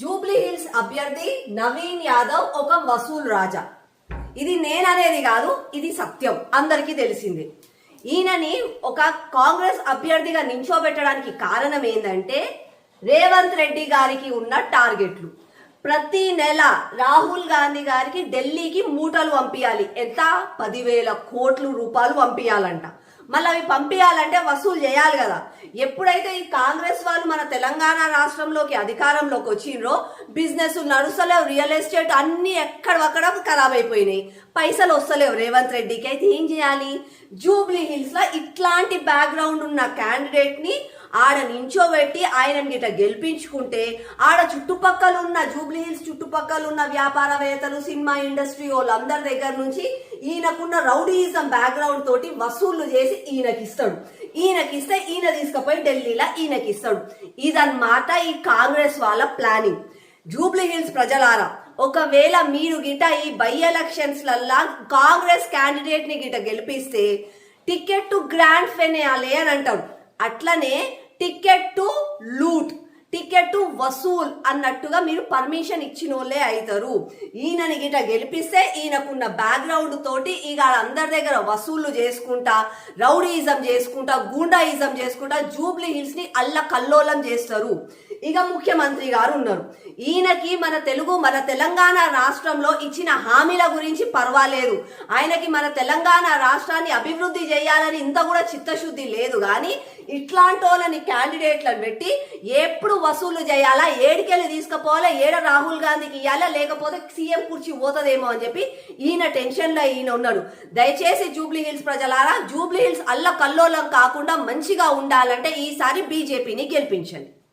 Jubilee hills అభ్యర్థి నవీన్ యాదవ్ ఒక వసూల్ రాజా. ఇది నేననేది కాదు ఇది సత్యం. అందరికీ తెలిసింది. ఈయనని ఒక కాంగ్రెస్ అభ్యర్థిగా నించోబెట్టడానికి కారణం ఏంటంటే రేవంత్ రెడ్డి గారికి ఉన్న టార్గెట్లు. ప్రతి నెల రాహుల్ గాంధీ గారికి ఢిల్లీకి మూటలు పంపించాలి ఎంత? పదివేల కోట్లు రూపాయలు పంపించాలంట మళ్ళీ అవి పంపించాలంటే వసూలు చేయాలి కదా. ఎప్పుడైతే ఈ కాంగ్రెస్ వాళ్ళు మన తెలంగాణ రాష్ట్రంలోకి అధికారంలోకి వచ్చిండ్రో బిజినెస్ నడుస్తలేవు రియల్ ఎస్టేట్ అన్ని ఎక్కడక్కడ ఖరాబ్ అయిపోయినాయి పైసలు వస్తలేవు. రేవంత్ రెడ్డికి అయితే ఏం చేయాలి? జూబ్లీ హిల్స్లో ఇట్లాంటి బ్యాక్గ్రౌండ్ ఉన్న క్యాండిడేట్ని ఆడ నించోబెట్టి ఆయనని గిట గెలిపించుకుంటే ఆడ చుట్టుపక్కల ఉన్న జూబ్లీ హిల్స్ చుట్టుపక్కల ఉన్న వ్యాపారవేత్తలు సినిమా ఇండస్ట్రీ వాళ్ళందరి దగ్గర నుంచి ఈయనకున్న రౌడీయిజం బ్యాక్గ్రౌండ్ తోటి వసూళ్ళు చేసి ఈయనకి ఇస్తాడు ఈయన తీసుకుపోయి ఢిల్లీలో ఈయనకి ఇస్తాడు ఇదన్నమాట ఈ కాంగ్రెస్ వాళ్ళ ప్లానింగ్ జూబ్లీ హిల్స్ ప్రజలారా ఒకవేళ మీరు గిట ఈ బై ఎలక్షన్స్లల్లా కాంగ్రెస్ క్యాండిడేట్ని గిట గెలిపిస్తే టికెట్ టు గ్రాండ్ ఫెనేయాలి అని అంటాడు అట్లనే ticket to loot ticket to Vasool అన్నట్టుగా మీరు పర్మిషన్ ఇచ్చిన వాళ్ళే అవుతారు ఈయనని గిట గెలిపిస్తే ఈయనకున్న బ్యాక్గ్రౌండ్ తోటి ఇక అందరి దగ్గర వసూళ్ళు చేసుకుంటా రౌడీయిజం చేసుకుంటా గూండాయిజం చేసుకుంటా జూబ్లీ హిల్స్ని అల్ల కల్లోలం చేస్తారు. ఇక ముఖ్యమంత్రి గారు ఉన్నారు. ఈయనకి మన తెలుగు మన తెలంగాణ రాష్ట్రంలో ఇచ్చిన హామీల గురించి పర్వాలేదు. ఆయనకి మన తెలంగాణ రాష్ట్రాన్ని అభివృద్ధి చేయాలని ఇంత కూడా చిత్తశుద్ధి లేదు. కానీ ఇట్లాంటి వాళ్ళని క్యాండిడేట్లను పెట్టి ఎప్పుడు వసూలు చేయాలా ఏడికెళ్ళి తీసుకుపోవాలా ఏడ రాహుల్ గాంధీకి ఇవ్వాలా లేకపోతే సీఎం కుర్చీ పోతుందేమో అని చెప్పి ఈయన టెన్షన్లో ఈయన ఉన్నాడు. దయచేసి జూబ్లీ హిల్స్ ప్రజలారా జూబ్లీ హిల్స్ అల్ల కల్లోలం కాకుండా మంచిగా ఉండాలంటే ఈసారి బీజేపీని గెలిపించండి.